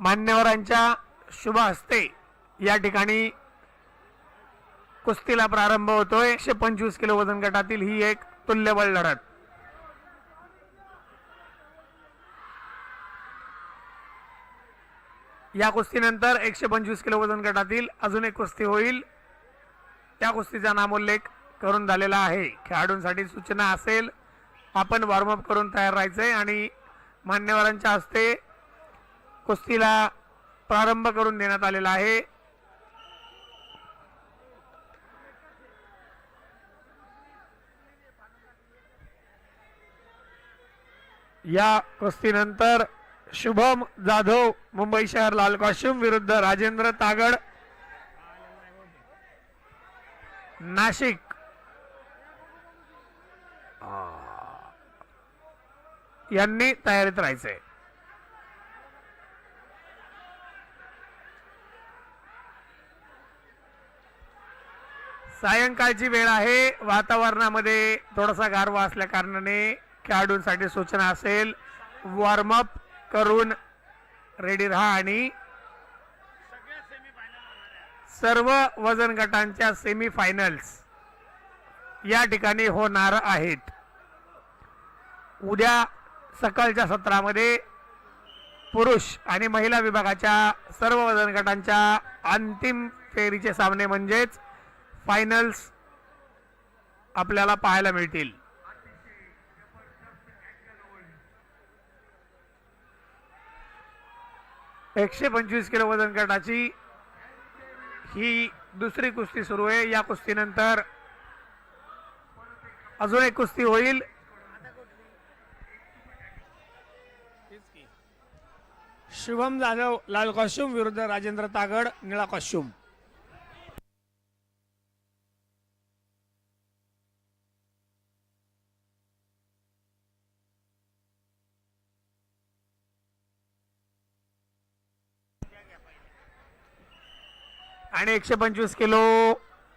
मान्यवरांच्या शुभ हस्ते या ठिकाणी कुस्तीला प्रारंभ होतोय. एकशे पंचवीस किलो वजन गटातील ही एक तुल्यबळ लढत. या कुस्तीनंतर एकशे पंचवीस किलो वजन गटातील अजून एक कुस्ती होईल. त्या कुस्तीचा नामोल्लेख करून झालेला आहे. खेळाडूंसाठी सूचना असेल. आपण वॉर्मअप करून तयार राहायचंय आणि मान्यवरांच्या हस्ते कुस्तीला प्रारंभ करून देण्यात आलेला आहे. या कुस्तीनंतर शुभम जाधव मुंबई शहर लाल कॉस्ट्युम विरुद्ध राजेंद्र तागड नाशिक. यांनी तयारीत राहायचंय. सायंकाळची वेळ आहे. वातावरणामध्ये थोडासा गारवा असल्या कारणाने खेळाडूंसाठी सूचना असेल. वॉर्मअप करून रेडी राहा आणि सर्व वजन गटांच्या सेमी फायनल्स या ठिकाणी होणार आहेत. उद्या सकाळच्या सत्रामध्ये पुरुष आणि महिला विभागाच्या सर्व वजन गटांच्या अंतिम फेरीचे सामने म्हणजेच फायनल्स आपल्याला पाहायला मिळतील. एकशे पंचवीस किलो वजन गटाची ही दुसरी कुस्ती सुरू आहे. या कुस्तीनंतर अजून एक कुस्ती होईल. शुभम जाधव लाल कॉस्ट्युम विरुद्ध राजेंद्र तागड निळा कॉस्ट्युम. आणि एकशे पंचवीस किलो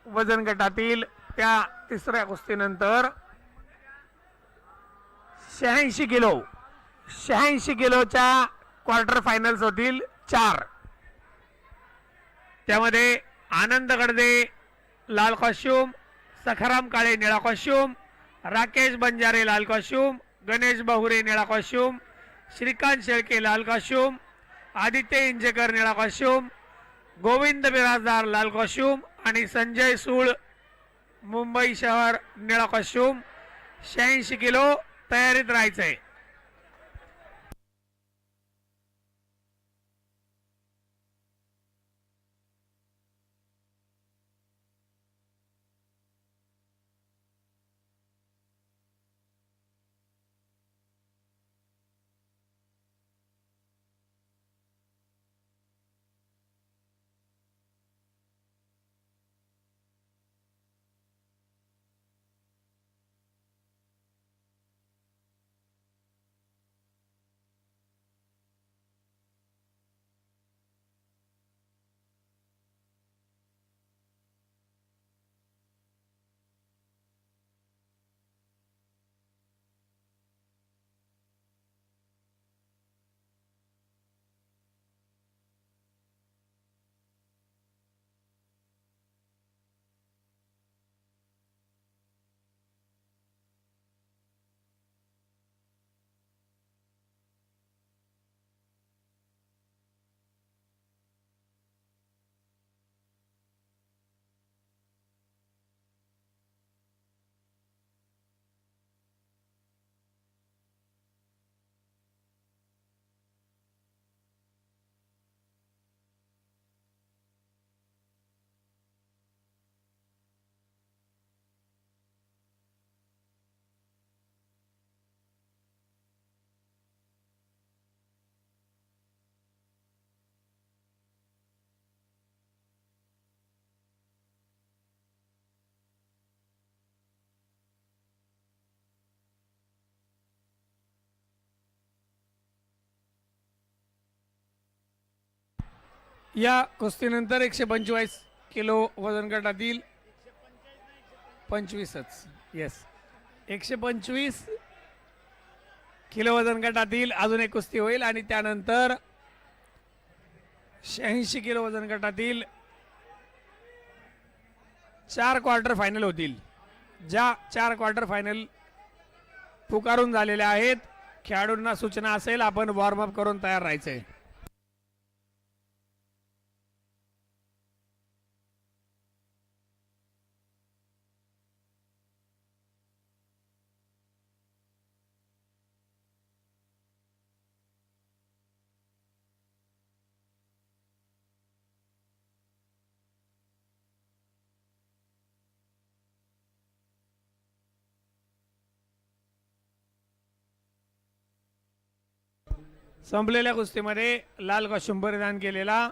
वजन गटातील त्या तिसऱ्या कुस्तीनंतर शहाऐंशी किलो शहाऐंशी किलोच्या क्वार्टर फायनल्स होतील चार. त्यामध्ये आनंद गडदे लाल कॉस्ट्युम सखाराम काळे निळा कॉस्ट्युम राकेश बंजारे लाल कॉस्ट्युम गणेश बहुरे निळा कॉस्ट्युम श्रीकांत शेळके लाल कॉस्ट्युम आदित्य इंजेकर निळा कॉस्ट्युम गोविंद बिराजदार लाल कॉस्ट्युम आणि संजय सूळ मुंबई शहर निळा कॉस्ट्युम शहाऐंशी किलो तयारीत राहायचं आहे या कुस्तीनंतर एकशे पंचेचाळीस किलो वजन गटातील पंचवीसच. येस एकशे पंचवीस किलो वजन गटातील अजून एक कुस्ती होईल आणि त्यानंतर शहाऐंशी किलो वजन गटातील चार क्वार्टर फायनल होतील. ज्या चार क्वार्टर फायनल पुकारून झालेल्या आहेत. खेळाडूंना सूचना असेल आपण वॉर्मअप करून तयार राहायचं आहे संपलेल्या कुस्तीमध्ये लाल कॉस्ट्युम परिधान केलेला